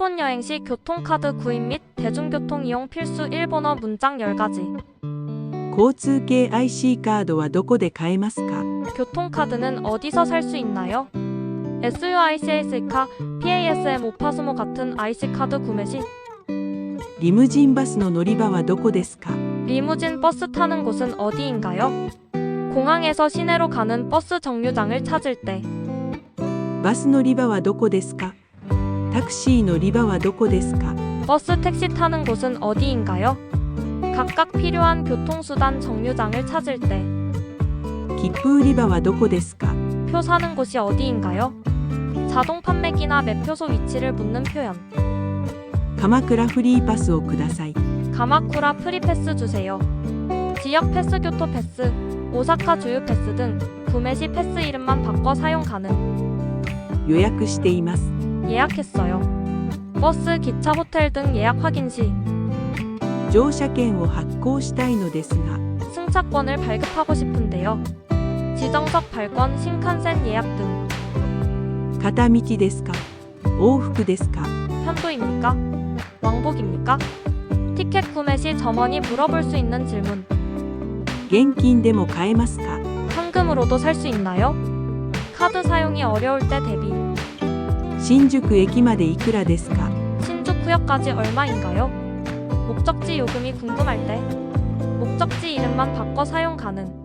일본 여행 시 교통카드 구입 및 대중교통 이용 필수 일본어 문장 10가지. 交通系 IC カードはどこで買えますか 교통카드는 어디서 살 수 있나요? SUICS카, PASM 오파스모 같은 IC카드 구매 시 リムジンバスの乗り場はどこですか 리무진 버스 타는 곳은 어디인가요? 공항에서 시내로 가는 버스 정류장을 찾을 때 バス乗り場はどこですか タクシー乗り場はどこですか 버스 택시 타는 곳은 어디인가요? 각각 필요한 교통수단 정류장을 찾을 때 표 切符売り場はどこですか 사는 곳이 어디인가요? 자동 판매기나 매표소 위치를 묻는 표현 鎌倉フリーパスをください 가마쿠라 프리패스 주세요. 지역 패스 교토 패스, 오사카 주유 패스 등 구매 시 패스 이름만 바꿔 사용 가능. 予約しています 예약했어요. 버스, 기차, 호텔 등 예약 확인 시乗車券を発行したいのですが 승차권을 발급하고 싶은데요. 지정석 발권, 신칸센 예약 등 片道ですか往復ですか 편도입니까? 왕복입니까? 티켓 구매 시 점원이 물어볼 수 있는 질문. 現金でも買えますか 현금으로도 살 수 있나요? 카드 사용이 어려울 때 대비. 新宿駅までいくらですか 신주쿠역까지 얼마인가요? 목적지 요금이 궁금할 때 목적지 이름만 바꿔 사용 가능.